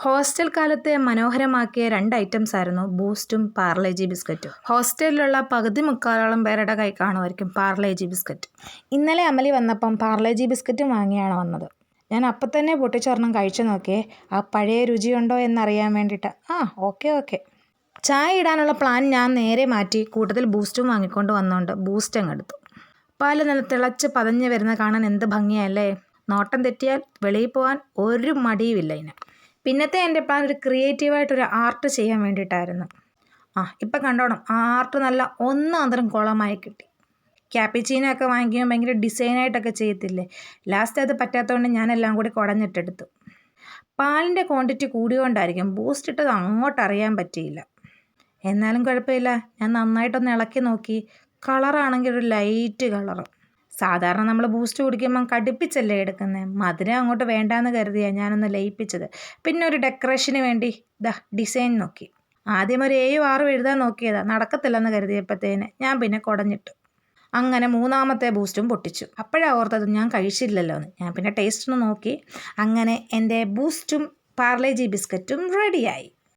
Hostel കാലത്തെ മനോഹരമാക്കിയ രണ്ട് items ആയിരുന്നു ബൂസ്റ്റും പാർലേജി ബിസ്ക്കറ്റും. ഹോസ്റ്റലിലുള്ള പകുതി മുക്കാലോളം പേരുടെ കൈ കാണുമായിരിക്കും പാർലേജി ബിസ്ക്കറ്റ്. ഇന്നലെ അമലി വന്നപ്പം പാർലേജി ബിസ്ക്കറ്റും വാങ്ങിയാണ് വന്നത്. ഞാൻ അപ്പം തന്നെ പൊട്ടിച്ചൊരെണ്ണം കഴിച്ചു നോക്കിയേ. ആ പഴയ രുചിയുണ്ടോ എന്നറിയാൻ വേണ്ടിയിട്ട്. ആ ഓക്കെ ഓക്കെ. ചായ ഇടാനുള്ള പ്ലാൻ ഞാൻ നേരെ മാറ്റി കൂട്ടത്തിൽ ബൂസ്റ്റും വാങ്ങിക്കൊണ്ട് വന്നുകൊണ്ട് ബൂസ്റ്റ് അങ്ങ് എടുത്തു. പാൽ നല്ല തിളച്ച് പതഞ്ഞ് വരുന്ന കാണാൻ എന്ത് ഭംഗിയല്ലേ. നോട്ടം തെറ്റിയാൽ വെളിയിൽ പോകാൻ ഒരു മടിയുമില്ല ഇതിന്. പിന്നത്തെ എന്റെ പ്ലാൻ ഒരു ക്രിയേറ്റീവായിട്ടൊരു ആർട്ട് ചെയ്യാൻ വേണ്ടിയിട്ടായിരുന്നു. ആ ഇപ്പം കണ്ടോണം ആ ആർട്ട് നല്ല ഒന്നാന്തരം കുളമായി കിട്ടി. ക്യാപ്പിച്ചീനൊക്കെ വാങ്ങിക്കുമ്പോൾ ഭയങ്കര ഡിസൈനായിട്ടൊക്കെ ചെയ്യത്തില്ലേ? ലാസ്റ്റ് അത് പറ്റാത്തതുകൊണ്ട് ഞാനെല്ലാം കൂടി കുടഞ്ഞിട്ടെടുത്തു. പാലിന്റെ ക്വാണ്ടിറ്റി കൂടിയോണ്ടായിരിക്കും ബൂസ്റ്റ് ഇട്ടത് അങ്ങോട്ട് അറിയാൻ പറ്റിയില്ല. എന്നാലും കുഴപ്പമില്ല ഞാൻ നന്നായിട്ടൊന്ന് ഇളക്കി നോക്കി. കളറാണെങ്കിൽ ഒരു ലൈറ്റ് കളറ് സാധാരണ നമ്മൾ ബൂസ്റ്റ് കുടിക്കുമ്പം കടുപ്പിച്ചല്ലേ എടുക്കുന്നത് മധുരം അങ്ങോട്ട് വേണ്ടാന്ന് കരുതിയാണ് ഞാനൊന്ന് ലയിപ്പിച്ചത്. പിന്നെ ഒരു ഡെക്കറേഷന് വേണ്ടി ദാ ഡിസൈൻ നോക്കി. ആദ്യം ഒരു ഏഴും ആറും എഴുതാൻ നോക്കിയതാ. നടക്കത്തില്ലെന്ന് കരുതിയപ്പോഴത്തേന് ഞാൻ പിന്നെ കുടഞ്ഞിട്ടു. അങ്ങനെ മൂന്നാമത്തെ ബൂസ്റ്റും പൊട്ടിച്ചു. അപ്പോഴാണ് ഓർത്തത് ഞാൻ കഴിച്ചില്ലല്ലോ എന്ന് ഞാൻ പിന്നെ ടേസ്റ്റ് നോക്കി. അങ്ങനെ എന്റെ ബൂസ്റ്റും പാർലേജി ബിസ്ക്കറ്റും റെഡിയായി